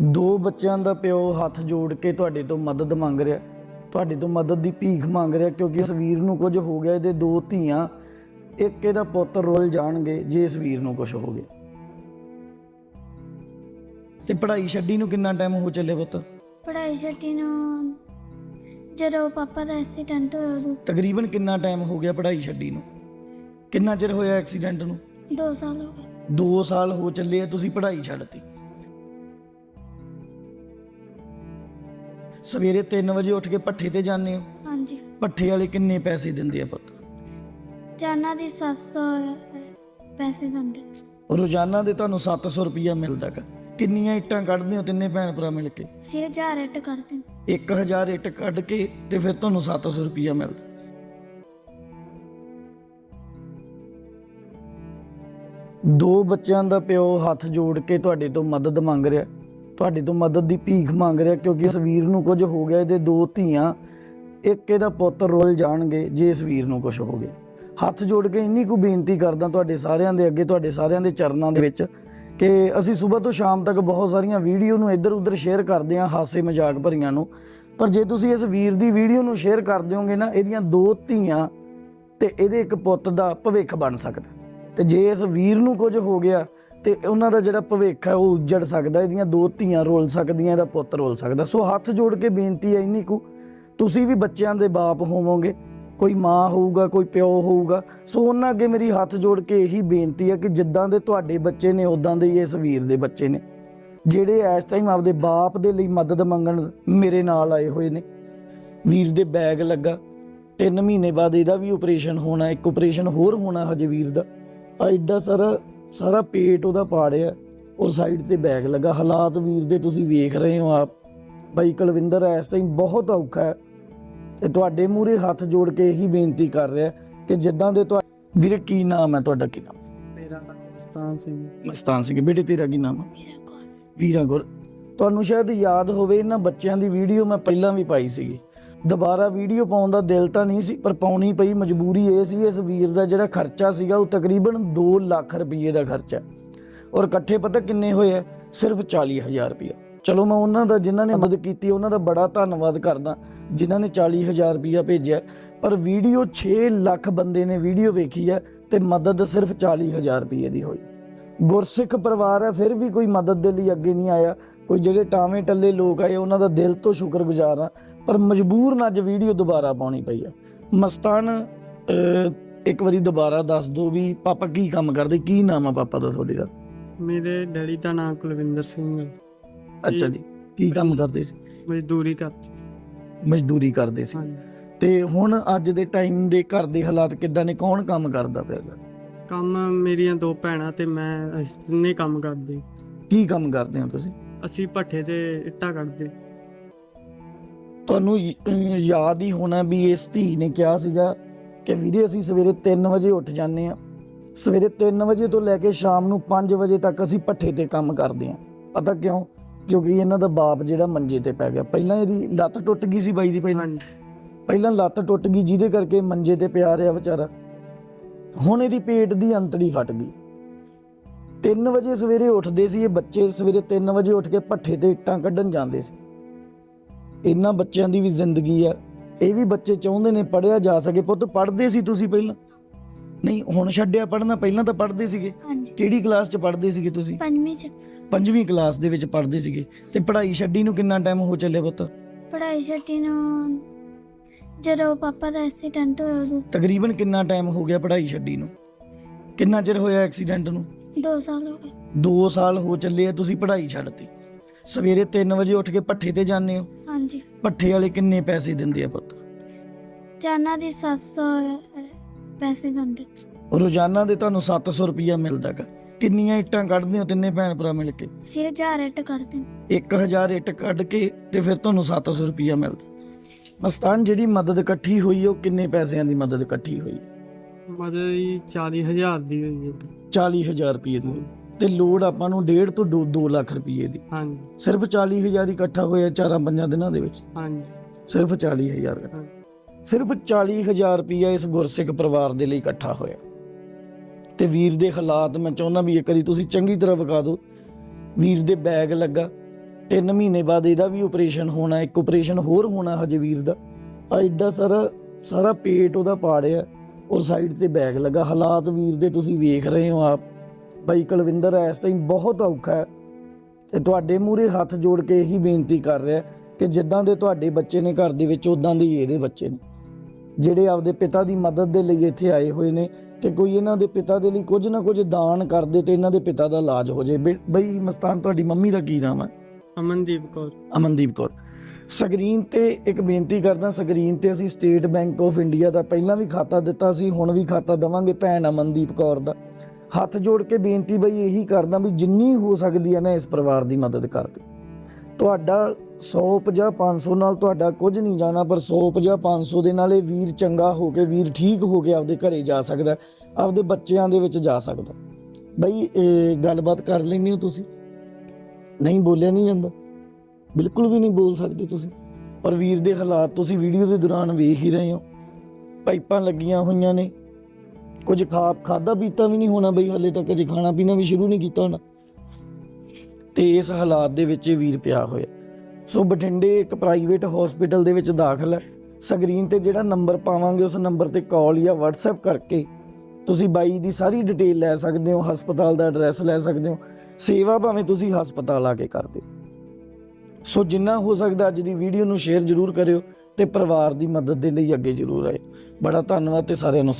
ਦੋ ਬੱਚਿਆਂ ਦਾ ਪਿਓ ਹੱਥ ਜੋੜ ਕੇ ਤੁਹਾਡੇ ਤੋਂ ਮਦਦ ਮੰਗ ਰਿਹਾ। ਤੁਹਾਡੇ ਤੋਂ ਮਦਦ ਦੀ ਭੀਖ ਮੰਗ ਰਿਹਾ ਕਿਉਂਕਿ ਇਸ ਵੀਰ ਨੂੰ ਕੁਝ ਹੋ ਗਿਆ ਇਹਦੇ ਦੋ ਧੀਆਂ ਇੱਕ ਇਹਦਾ ਪੁੱਤ ਰੁੱਲ ਜਾਣਗੇ ਜੇ ਇਸ ਵੀਰ ਨੂੰ ਕੁਝ ਹੋ ਗਿਆ। ਤੇ ਪੜ੍ਹਾਈ ਛੱਡੀ ਨੂੰ ਕਿੰਨਾ ਟਾਈਮ ਹੋ ਚੱਲੇ ਪੁੱਤ? ਪੜ੍ਹਾਈ ਛੱਡੀ ਨੂੰ ਜਦੋਂ ਪਾਪਾ ਦਾ ਐਕਸੀਡੈਂਟ ਹੋਇਆ ਉਦੋਂ। ਤਕਰੀਬਨ ਕਿੰਨਾ ਟਾਈਮ ਹੋ ਗਿਆ ਪੜ੍ਹਾਈ ਛੱਡੀ ਨੂੰ? ਕਿੰਨਾ ਚਿਰ ਹੋਇਆ ਐਕਸੀਡੈਂਟ ਨੂੰ? 2 ਸਾਲ ਹੋ ਗਏ। 2 ਸਾਲ ਹੋ ਚੱਲੇ ਆ ਤੁਸੀਂ ਪੜ੍ਹਾਈ ਛੱਡਤੀ। ਸਵੇਰੇ 3 ਵਜੇ ਉੱਠ ਕੇ ਪੱਠੇ ਤੇ ਜਾਂਦੇ ਹੋ? ਹਾਂਜੀ। ਪੱਠੇ ਵਾਲੇ ਕਿੰਨੇ ਪੈਸੇ ਦਿੰਦੇ ਆ ਪੁੱਤ? ਜਾਨਾ ਦੀ 700 ਪੈਸੇ ਬੰਦੇ ਰੋਜ਼ਾਨਾ ਦੇ ਤੁਹਾਨੂੰ 700 ਰੁਪਈਆ ਮਿਲਦਾ ਗਾ। ਕਿੰਨੀਆਂ ਇੱਟਾਂ ਕੱਢਦੇ ਹੋ ਤਿੰਨੇ ਭੈਣ ਭਰਾ ਮਿਲ ਕੇ? ਸੀ 1000 ਇੱਟ ਕਰਦੇ ਨੇ 1000 ਇੱਟ ਕੱਢ ਕੇ ਤੇ ਫਿਰ ਤੁਹਾਨੂੰ 700 ਰੁਪਈਆ ਮਿਲਦਾ। ਦੋ ਬੱਚਿਆਂ ਦਾ ਪਿਓ ਹੱਥ ਜੋੜ ਕੇ ਤੁਹਾਡੇ ਤੋਂ ਮਦਦ ਮੰਗ ਰਿਹਾ। ਤੁਹਾਡੇ ਤੋਂ ਮਦਦ ਦੀ ਭੀਖ ਮੰਗ ਰਿਹਾ ਕਿਉਂਕਿ ਇਸ ਵੀਰ ਨੂੰ ਕੁਝ ਹੋ ਗਿਆ, ਇਹਦੇ ਦੋ ਧੀਆਂ, ਇੱਕ ਇਹਦਾ ਪੁੱਤ ਰੁੱਲ ਜਾਣਗੇ ਜੇ ਇਸ ਵੀਰ ਨੂੰ ਕੁਝ ਹੋ ਗਿਆ। ਹੱਥ ਜੋੜ ਕੇ ਇੰਨੀ ਕੁ ਬੇਨਤੀ ਕਰਦਾ ਤੁਹਾਡੇ ਸਾਰਿਆਂ ਦੇ ਅੱਗੇ, ਤੁਹਾਡੇ ਸਾਰਿਆਂ ਦੇ ਚਰਨਾਂ ਦੇ ਵਿੱਚ ਕਿ ਅਸੀਂ ਸਵੇਰ ਤੋਂ ਸ਼ਾਮ ਤੱਕ ਬਹੁਤ ਸਾਰੀਆਂ ਵੀਡੀਓ ਨੂੰ ਇੱਧਰ ਉੱਧਰ ਸ਼ੇਅਰ ਕਰਦੇ ਹਾਂ ਹਾਸੇ ਮਜ਼ਾਕ ਭਰੀਆਂ ਨੂੰ। ਪਰ ਜੇ ਤੁਸੀਂ ਇਸ ਵੀਰ ਦੀ ਵੀਡੀਓ ਨੂੰ ਸ਼ੇਅਰ ਕਰ ਦਿਓਗੇ ਨਾ, ਇਹਦੀਆਂ ਦੋ ਧੀਆਂ ਤੇ ਇਹਦੇ ਇੱਕ ਪੁੱਤ ਦਾ ਭਵਿੱਖ ਬਣ ਸਕਦਾ। ਤੇ ਜੇ ਇਸ ਵੀਰ ਨੂੰ ਕੁਝ ਹੋ ਗਿਆ ਤੇ ਉਹਨਾਂ ਦਾ ਜਿਹੜਾ ਭਵਿੱਖ ਹੈ ਉਹ ਉੱਜੜ ਸਕਦਾ ਇਹਦੀਆਂ ਦੋ ਧੀਆਂ ਰੋਲ ਸਕਦੀਆਂ, ਇਹਦਾ ਪੁੱਤ ਰੋਲ ਸਕਦਾ। ਸੋ ਹੱਥ ਜੋੜ ਕੇ ਬੇਨਤੀ ਹੈ ਇੰਨੀ ਕੁ, ਤੁਸੀਂ ਵੀ ਬੱਚਿਆਂ ਦੇ ਬਾਪ ਹੋਵੋਗੇ, ਕੋਈ ਮਾਂ ਹੋਊਗਾ, ਕੋਈ ਪਿਓ ਹੋਊਗਾ। ਸੋ ਉਹਨਾਂ ਅੱਗੇ ਮੇਰੀ ਹੱਥ ਜੋੜ ਕੇ ਇਹੀ ਬੇਨਤੀ ਹੈ ਕਿ ਜਿੱਦਾਂ ਦੇ ਤੁਹਾਡੇ ਬੱਚੇ ਨੇ ਉਦਾਂ ਦੇ ਹੀ ਇਸ ਵੀਰ ਦੇ ਬੱਚੇ ਨੇ, ਜਿਹੜੇ ਇਸ ਟਾਈਮ ਆਪਦੇ ਬਾਪ ਦੇ ਲਈ ਮਦਦ ਮੰਗਣ ਮੇਰੇ ਨਾਲ ਆਏ ਹੋਏ ਨੇ। ਵੀਰ ਦੇ ਬੈਗ ਲੱਗਾ 3 ਮਹੀਨੇ ਬਾਅਦ ਇਹਦਾ ਵੀ ਆਪਰੇਸ਼ਨ ਹੋਣਾ, ਇੱਕ ਆਪਰੇਸ਼ਨ ਹੋਰ ਹੋਣਾ ਹਜੇ ਵੀਰ ਦਾ। ਆ ਐਡਾ ਸਾਰਾ ਸਾਰਾ ਪੇਟ ਉਹਦਾ ਪਾੜਿਆ ਔਰ ਸਾਈਡ ਤੇ ਬੈਗ ਲੱਗਾ। ਹਾਲਾਤ ਵੀਰ ਦੇ ਤੁਸੀਂ ਵੇਖ ਰਹੇ ਹੋ ਆਪ। ਬਾਈ ਕੁਲਵਿੰਦਰ ਇਸ ਟਾਈਮ ਬਹੁਤ ਔਖਾ ਹੈ। ਤੇ ਤੁਹਾਡੇ ਮੂਹਰੇ ਹੱਥ ਜੋੜ ਕੇ ਇਹੀ ਬੇਨਤੀ ਕਰ ਰਿਹਾ ਕਿ ਜਿੱਦਾਂ ਦੇ ਤੁਹਾ ਵੀਰੇ ਕੀ ਨਾਮ ਹੈ ਤੁਹਾਡਾ ਕੀ ਨਾਮ? ਮੇਰਾ ਨਾਮ ਮਸਤਾਨ ਸਿੰਘ ਮਸਤਾਨ ਸਿੰਘ ਬੇਟੇ ਤੇਰਾ ਕੀ ਨਾਮ ਹੈ ਮੇਰਾ ਵੀਰਾ ਗੁਰ ਤੁਹਾਨੂੰ ਸ਼ਾਇਦ ਯਾਦ ਹੋਵੇ ਇਹਨਾਂ ਬੱਚਿਆਂ ਦੀ ਵੀਡੀਓ ਮੈਂ ਪਹਿਲਾਂ ਵੀ ਪਾਈ ਸੀਗੀ। ਦੁਬਾਰਾ ਵੀਡੀਓ ਪਾਉਣ ਦਾ ਦਿਲ ਤਾਂ ਨਹੀਂ ਸੀ, ਪਰ ਪਾਉਣੀ ਪਈ ਮਜਬੂਰੀ ਇਹ ਸੀ, ਇਸ ਵੀਰ ਦਾ ਜਿਹੜਾ ਖਰਚਾ ਸੀਗਾ ਉਹ ਤਕਰੀਬਨ 2 ਲੱਖ ਰੁਪਏ ਦਾ ਖਰਚਾ ਔਰ ਇਕੱਠੇ ਪਤਾ ਕਿੰਨੇ ਹੋਏ ਆ? ਸਿਰਫ 40000 ਰੁਪਏ ਚਲੋ ਮੈਂ ਉਹਨਾਂ ਦਾ, ਜਿਨ੍ਹਾਂ ਨੇ ਮਦਦ ਕੀਤੀ, ਉਹਨਾਂ ਦਾ ਬੜਾ ਧੰਨਵਾਦ ਕਰਦਾ, ਜਿਨ੍ਹਾਂ ਨੇ 40000 ਰੁਪਇਆ ਭੇਜਿਆ। ਪਰ ਵੀਡੀਓ 6 ਲੱਖ ਬੰਦੇ ਨੇ ਵੀਡੀਓ ਵੇਖੀ ਹੈ ਤੇ ਮਦਦ ਸਿਰਫ 40000 ਰੁਪਏ ਦੀ ਹੋਈ। ਗੁਰਸਿੱਖ ਪਰਿਵਾਰ ਹੈ ਫਿਰ ਵੀ ਕੋਈ ਮਦਦ ਦੇ ਲਈ ਅੱਗੇ ਨਹੀਂ ਆਇਆ। ਕੋਈ ਜਿਹੜੇ ਟਾਵੇਂ ਟੱਲੇ ਲੋਕ ਆਏ, ਉਹਨਾਂ ਦਾ ਦਿਲ ਤੋਂ ਸ਼ੁਕਰਗੁਜ਼ਾਰ ਆ। ਪਰ ਮਜਬੂਰਨ ਅੱਜ ਵੀਡੀਓ ਦੁਬਾਰਾ ਪਾਉਣੀ ਪਈ ਆ। ਮਸਤਾਨ ਇੱਕ ਵਾਰੀ ਦੁਬਾਰਾ ਦੱਸ ਦਿਓ ਵੀ ਪਾਪਾ ਕੀ ਕੰਮ ਕਰਦੇ ਕੀ ਨਾਮ ਆ ਪਾਪਾ ਦਾ ਤੁਹਾਡੇ ਦਾ? ਮੇਰੇ ਡੈਡੀ ਦਾ ਨਾਮ ਕੁਲਵਿੰਦਰ ਸਿੰਘ ਹੈ। ਅੱਛਾ ਜੀ ਕੀ ਕੰਮ ਕਰਦੇ ਸੀ? ਮਜ਼ਦੂਰੀ ਕਰਦੀ ਸੀ। ਮਜ਼ਦੂਰੀ ਕਰਦੇ ਸੀ। ਤੇ ਹੁਣ ਅੱਜ ਦੇ ਟਾਈਮ ਦੇ ਘਰ ਦੇ ਹਾਲਾਤ ਕਿੱਦਾਂ ਨੇ? ਕੌਣ ਕੰਮ ਕਰਦਾ ਪਿਆ? ਕੰਮ ਮੇਰੀਆਂ ਦੋ ਭੈਣਾਂ ਤੇ ਮੈਂ ਅਸੀਂ ਤਿੰਨੇ ਕੰਮ ਕਰਦੇ। ਕੀ ਕੰਮ ਕਰਦੇ ਹੋ ਤੁਸੀਂ? ਅਸੀਂ ਭੱਠੇ ਤੇ ਇੱਟਾਂ ਕੱਢਦੇ। ਤੁਹਾਨੂੰ ਯਾਦ ਹੀ ਹੋਣਾ ਵੀ ਇਸ ਧੀ ਨੇ ਕਿਹਾ ਸੀਗਾ ਕਿ ਵੀਰੇ ਅਸੀਂ ਸਵੇਰੇ 3 ਵਜੇ ਉੱਠ ਜਾਂਦੇ ਆ ਸਵੇਰੇ 3 ਵਜੇ ਤੋਂ ਲੈ ਕੇ ਸ਼ਾਮ ਨੂੰ 5 ਵਜੇ ਤੱਕ ਅਸੀਂ ਪੱਠੇ ਤੇ ਕੰਮ ਕਰਦੇ ਆ ਪਤਾ ਕਿਉਂ? ਕਿਉਂਕਿ ਇਹਨਾਂ ਦਾ ਬਾਪ ਜਿਹੜਾ ਮੰਜੇ ਤੇ ਪੈ ਗਿਆ। ਪਹਿਲਾਂ ਇਹਦੀ ਲੱਤ ਟੁੱਟ ਗਈ ਸੀ ਬਾਈ ਦੀ ਪਹਿਲਾਂ। ਪਹਿਲਾਂ ਲੱਤ ਟੁੱਟ ਗਈ ਜਿਹਦੇ ਕਰਕੇ ਮੰਜੇ ਤੇ ਪਿਆ ਰਿਹਾ ਵਿਚਾਰਾ। ਹੁਣ ਇਹਦੀ ਪੇਟ ਦੀ ਅੰਤੜੀ ਫਟ ਗਈ। 3 ਵਜੇ ਸਵੇਰੇ ਉੱਠਦੇ ਸੀ ਇਹ ਬੱਚੇ। ਸਵੇਰੇ 3 ਵਜੇ ਉੱਠ ਕੇ ਪੱਠੇ ਤੇ ਇੱਟਾਂ ਕੱਢਣ ਜਾਂਦੇ ਸੀ। ਇਹਨਾਂ ਬੱਚਿਆਂ ਦੀ ਵੀ ਜ਼ਿੰਦਗੀ ਆ। ਇਹ ਵੀ ਬੱਚੇ ਚਾਹੁੰਦੇ ਨੇ ਪੜਿਆ ਜਾ ਸਕੇ। ਪੁੱਤ ਪੜ੍ਹਦੇ ਸੀ ਤੁਸੀਂ ਪਹਿਲਾਂ? ਨਹੀਂ ਹੁਣ ਛੱਡਿਆ ਪੜ੍ਹਨਾ ਪਹਿਲਾਂ ਤਾਂ ਪੜ੍ਹਦੇ ਸੀਗੇ। ਹਾਂਜੀ। ਕਿਹੜੀ ਕਲਾਸ 'ਚ ਪੜ੍ਹਦੇ ਸੀਗੇ ਤੁਸੀਂ? ਪੰਜਵੀਂ ਚ। ਪੰਜਵੀਂ ਕਲਾਸ ਦੇ ਵਿੱਚ ਪੜ੍ਹਦੇ ਸੀਗੇ। ਤੇ ਪੜ੍ਹਾਈ ਛੱਡੀ ਨੂੰ ਕਿੰਨਾ ਟਾਈਮ ਹੋ ਚੱਲਿਆ ਪੁੱਤ? ਪੜ੍ਹਾਈ ਛੱਡੀ ਨੂੰ ਜਦੋਂ ਪਾਪਾ ਦਾ ਐਕਸੀਡੈਂਟ ਹੋਇਆ ਉਦੋਂ। ਤਕਰੀਬਨ ਕਿੰਨਾ ਟਾਈਮ ਹੋ ਗਿਆ ਪੜ੍ਹਾਈ ਛੱਡੀ ਨੂੰ? ਕਿੰਨਾ ਚਿਰ ਹੋਇਆ ਐਕਸੀਡੈਂਟ ਨੂੰ? 2 ਸਾਲ ਹੋ ਗਏ। 2 ਸਾਲ ਹੋ ਚੱਲੇ ਆ ਤੁਸੀਂ ਪੜ੍ਹਾਈ ਛੱਡਤੀ। ਸਵੇਰੇ 3 ਵਜੇ ਉੱਠ ਕੇ ਪੱਠੇ ਤੇ ਜਾਂਦੇ ਹੋ। ਹਾਂਜੀ। ਪੱਠੇ ਵਾਲੇ ਕਿੰਨੇ ਪੈਸੇ ਦਿੰਦੇ ਆ ਪੁੱਤ? ਜਾਨਾ ਦੀ 700 ਪੈਸੇ ਬੰਦੇ ਰੋਜ਼ਾਨਾ ਦੇ ਤੁਹਾਨੂੰ 700 ਰੁਪਇਆ ਮਿਲਦਾ ਗਾ। ਕਿੰਨੀਆਂ ਇੱਟਾਂ ਕੱਢਦੇ ਹੋ ਤਿੰਨੇ ਭੈਣ ਭਰਾ ਮਿਲ ਕੇ? ਸੀ 1000 ਇੱਟ ਕਰਦੇ ਨੇ। 1000 ਇੱਟ ਕੱਢ ਕੇ ਤੇ ਫਿਰ ਤੁਹਾਨੂੰ 700 ਰੁਪਇਆ ਮਿਲਦਾ। ਮਸਤਾਨ ਜਿਹੜੀ ਮਦਦ ਇਕੱਠੀ ਹੋਈ ਉਹ ਕਿੰਨੇ ਪੈਸਿਆਂ ਦੀ ਮਦਦ ਇਕੱਠੀ ਹੋਈ? ਮਦਦ ਹੀ 40000 ਦੀ ਹੋਈ ਹੈ 40000 ਰੁਪਏ ਦੀ ਹੋਈ। ਤੇ ਲੋੜ ਆਪਾਂ ਨੂੰ 1.5 ਤੋਂ 2 ਲੱਖ ਰੁਪਏ ਦੀ। ਹਾਂਜੀ। ਸਿਰਫ 40000 ਇਕੱਠਾ ਹੋਇਆ ਚਾਰਾਂ ਪੰਜਾਂ ਦਿਨਾਂ ਦੇ ਵਿੱਚ। ਹਾਂਜੀ। ਸਿਰਫ 40000 ਹਾਂ। ਸਿਰਫ 40000 ਰੁਪਇਆ ਇਸ ਗੁਰਸਿੱਖ ਪਰਿਵਾਰ ਦੇ ਲਈ ਇਕੱਠਾ ਹੋਇਆ। ਤੇ ਵੀਰ ਦੇ ਹਾਲਾਤ ਮੈਂ ਚਾਹੁੰਦਾ ਵੀ ਇੱਕ ਵਾਰੀ ਤੁਸੀਂ ਚੰਗੀ ਤਰ੍ਹਾਂ ਵਿਖਾ ਦਿਓ। ਵੀਰ ਦੇ ਬੈਗ ਲੱਗਾ। 3 ਮਹੀਨੇ ਬਾਅਦ ਇਹਦਾ ਵੀ ਆਪਰੇਸ਼ਨ ਹੋਣਾ ਇੱਕ ਆਪਰੇਸ਼ਨ ਹੋਰ ਹੋਣਾ ਹਜੇ ਵੀਰ ਦਾ। ਆ ਐਡਾ ਸਾਰਾ ਸਾਰਾ ਪੇਟ ਉਹਦਾ ਪਾੜਿਆ। ਔਰ ਸਾਈਡ ਤੇ ਬੈਗ ਲੱਗਾ। ਹਾਲਾਤ ਵੀਰ ਦੇ ਤੁਸੀਂ ਵੇਖ ਰਹੇ ਹੋ ਆਪ। ਬਾਈ ਕੁਲਵਿੰਦਰ ਇਸ ਟਾਈਮ ਬਹੁਤ ਔਖਾ ਹੈ ਤੇ ਤੁਹਾਡੇ ਮੂਹਰੇ ਹੱਥ ਜੋੜ ਕੇ ਇਹੀ ਬੇਨਤੀ ਕਰ ਰਿਹਾ ਕਿ ਜਿੱਦਾਂ ਦੇ ਤੁਹਾਡੇ ਬੱਚੇ ਨੇ ਘਰ ਦੇ ਵਿੱਚ ਉਦਾਂ ਦੇ ਹੀ ਇਹਦੇ ਬੱਚੇ ਨੇ। ਜਿਹੜੇ ਆਪਦੇ ਪਿਤਾ ਦੀ ਮਦਦ ਦੇ ਲਈ ਇੱਥੇ ਆਏ ਹੋਏ ਨੇ ਕਿ ਕੋਈ ਇਹਨਾਂ ਦੇ ਪਿਤਾ ਦੇ ਲਈ ਕੁਝ ਨਾ ਕੁਝ ਦਾਨ ਕਰ ਦੇ ਤੇ ਇਹਨਾਂ ਦੇ ਪਿਤਾ ਦਾ ਇਲਾਜ ਹੋ ਬਈ- ਬਈ ਮਸਤਾਨ ਤੁਹਾਡੀ ਮੰਮੀ ਦਾ ਕੀ ਨਾਮ ਹੈ? ਅਮਨਦੀਪ ਕੌਰ। ਅਮਨਦੀਪ ਕੌਰ। ਸਕਰੀਨ ਤੇ ਇੱਕ ਬੇਨਤੀ ਕਰਦਾ ਸਕਰੀਨ ਤੇ ਅਸੀਂ ਸਟੇਟ ਬੈਂਕ ਆਫ ਇੰਡੀਆ ਦਾ ਪਹਿਲਾਂ ਵੀ ਖਾਤਾ ਦਿੱਤਾ ਸੀ ਹੁਣ ਵੀ ਖਾਤਾ ਦਵਾਂਗੇ ਭੈਣ ਅਮਨਦੀਪ ਕੌਰ ਦਾ। ਹੱਥ ਜੋੜ ਕੇ ਬੇਨਤੀ ਬਈ ਇਹੀ ਕਰਦਾ ਵੀ ਜਿੰਨੀ ਹੋ ਸਕਦੀ ਹੈ ਨਾ ਇਸ ਪਰਿਵਾਰ ਦੀ ਮਦਦ ਕਰ ਦਿਓ। ਤੁਹਾਡਾ 150 500 ਨਾਲ ਤੁਹਾਡਾ ਕੁਝ ਨਹੀਂ ਜਾਣਾ, ਪਰ 150 500 ਦੇ ਨਾਲ ਇਹ ਵੀਰ ਚੰਗਾ ਹੋ ਕੇ, ਵੀਰ ਠੀਕ ਹੋ ਕੇ ਆਪਦੇ ਘਰੇ ਜਾ ਸਕਦਾ ਆਪਦੇ ਬੱਚਿਆਂ ਦੇ ਵਿੱਚ ਜਾ ਸਕਦਾ ਬਈ, ਇਹ ਗੱਲਬਾਤ ਕਰ ਲੈਂਦੇ ਹੋ ਤੁਸੀਂ? ਨਹੀਂ ਬੋਲਿਆ ਨਹੀਂ ਜਾਂਦਾ। ਬਿਲਕੁਲ ਵੀ ਨਹੀਂ ਬੋਲ ਸਕਦੇ ਤੁਸੀਂ। ਪਰ ਵੀਰ ਦੇ ਹਾਲਾਤ ਤੁਸੀਂ ਵੀਡੀਓ ਦੇ ਦੌਰਾਨ ਵੇਖ ਹੀ ਰਹੇ ਹੋ। ਪਾਈਪਾਂ ਲੱਗੀਆਂ ਹੋਈਆਂ ਨੇ। ਕੁਝ ਖਾ ਖਾਦਾ ਪੀਤਾ ਵੀ ਨਹੀਂ ਹੋਣਾ ਬਈ ਹਲੇ ਤੱਕ, ਅਜੇ ਖਾਣਾ ਪੀਣਾ ਵੀ ਸ਼ੁਰੂ ਨਹੀਂ ਕੀਤਾ ਹੋਣਾ। ਤੇ ਇਸ ਹਾਲਾਤ ਦੇ ਵਿੱਚ ਵੀਰ ਪਿਆ ਹੋਇਆ। ਸੋ ਬਠਿੰਡੇ ਇੱਕ ਪ੍ਰਾਈਵੇਟ ਹਸਪੀਟਲ ਦੇ ਵਿੱਚ ਦਾਖਲ ਹੈ। ਸਕਰੀਨ ਤੇ ਜਿਹੜਾ ਨੰਬਰ ਪਾਵਾਂਗੇ, ਉਸ ਨੰਬਰ ਤੇ ਕਾਲ ਜਾਂ WhatsApp ਕਰਕੇ ਤੁਸੀਂ ਬਾਈ ਦੀ ਸਾਰੀ ਡਿਟੇਲ ਲੈ ਸਕਦੇ ਹੋ, ਹਸਪਤਾਲ ਦਾ ਐਡਰੈਸ ਲੈ ਸਕਦੇ ਹੋ। ਸੇਵਾ ਭਾਵੇਂ ਤੁਸੀਂ ਹਸਪਤਾਲ ਆ ਕੇ ਕਰਦੇ। ਹੋ ਸੋ ਜਿੰਨਾ ਹੋ ਸਕਦਾ ਅੱਜ ਦੀ ਵੀਡੀਓ ਨੂੰ ਸ਼ੇਅਰ ਜ਼ਰੂਰ ਕਰਿਓ ਤੇ ਪਰਿਵਾਰ ਦੀ ਮਦਦ ਦੇ ਲਈ ਅੱਗੇ ਜ਼ਰੂਰ ਆਏ ਬੜਾ ਧੰਨਵਾਦ ਤੇ ਸਾਰਿਆਂ ਨੂੰ